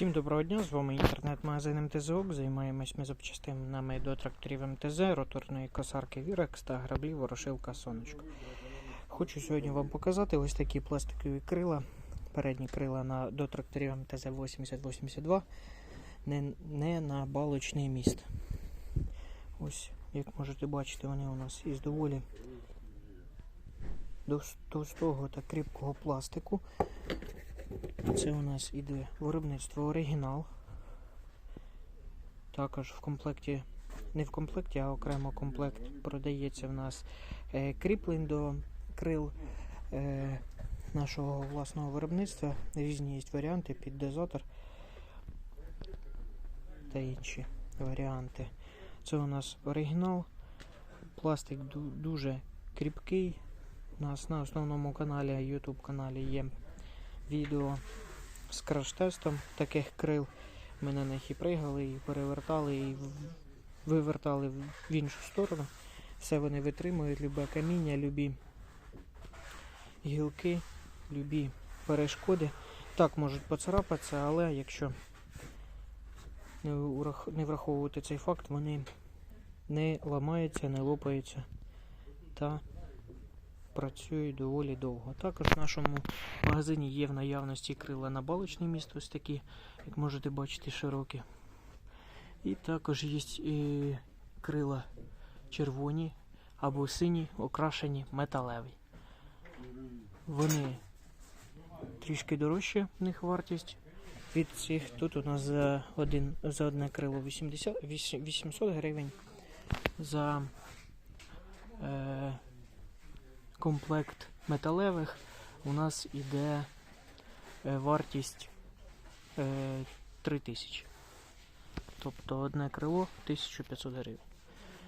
Всім доброго дня, з вами інтернет-магазин МТЗОК. Займаємось ми запчастинами до тракторів МТЗ, роторної косарки Вірекс та граблі ворошилка Сонечко. Хочу сьогодні вам показати ось такі пластикові крила. Передні крила на, до тракторів МТЗ 8082, не, не на балочний міст. Ось, як можете бачити, вони у нас із доволі товстого та кріпкого пластику. Це у нас іде виробництво оригінал. Також в комплекті, не в комплекті, а окремо комплект продається в нас е, кріплень до крил е, нашого власного виробництва. Різні є варіанти під дозатор та інші варіанти. Це у нас оригінал. Пластик дуже кріпкий. У нас на основному каналі, YouTube каналі є відео з краш-тестом таких крил. Ми на і пригали, і перевертали, і вивертали в іншу сторону. Все вони витримують, любе каміння, любі гілки, любі перешкоди. Так можуть поцарапатися, але якщо не враховувати цей факт, вони не ламаються, не лопаються та працюють доволі довго. Також в нашому магазині є в наявності крила на балочне місто, ось такі, як можете бачити, широкі. І також є е, крила червоні або сині, окрашені металеві. Вони трішки дорожчі, в них вартість від цих. Тут у нас за, один, за одне крило 80, 800 гривень. За е, комплект металевих у нас іде е, вартість е, 3000. Тобто одне крило 1500 гривень.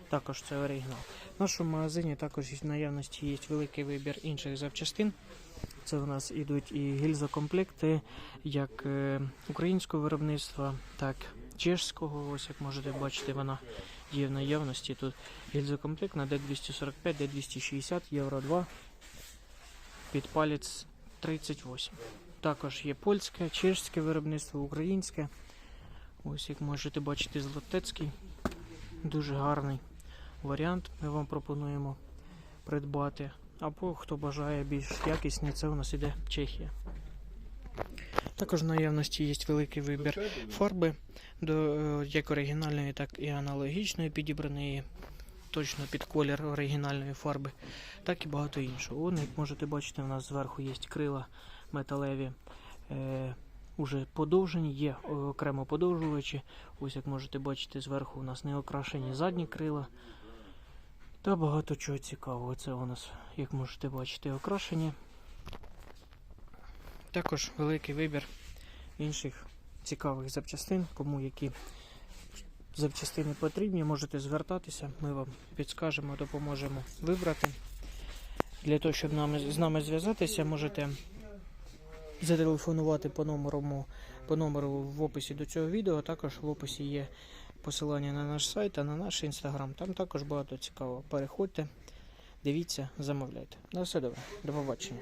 Також це оригінал. В нашому магазині також в наявності є великий вибір інших запчастин. Це у нас ідуть і гільзокомплекти як е, українського виробництва, так чешського. Ось як можете бачити, вона є в наявності. Тут гільзокомплект на D245, D260, Євро 2, під палець 38. Також є польське, чешське виробництво, українське. Ось як можете бачити, злотецький. Дуже гарний варіант. Ми вам пропонуємо придбати. Або хто бажає більш якісний, це у нас іде Чехія. Також в наявності є великий вибір фарби, до, е, як оригінальної, так і аналогічної, підібраної точно під колір оригінальної фарби, так і багато іншого. Вон, як можете бачити, у нас зверху є крила металеві. Е, Уже подовжені, є е, окремо подовжувачі. Ось як можете бачити, зверху у нас не окрашені задні крила. Та багато чого цікавого. Це у нас, як можете бачити, окрашені. Також великий вибір інших цікавих запчастин. Кому які запчастини потрібні, можете звертатися. Ми вам підскажемо, допоможемо вибрати. Для того, щоб з нами зв'язатися, можете зателефонувати по номеру, по номеру в описі до цього відео. Також в описі є посилання на наш сайт та на наш інстаграм. Там також багато цікавого. Переходьте, дивіться, замовляйте. На все добре. До побачення.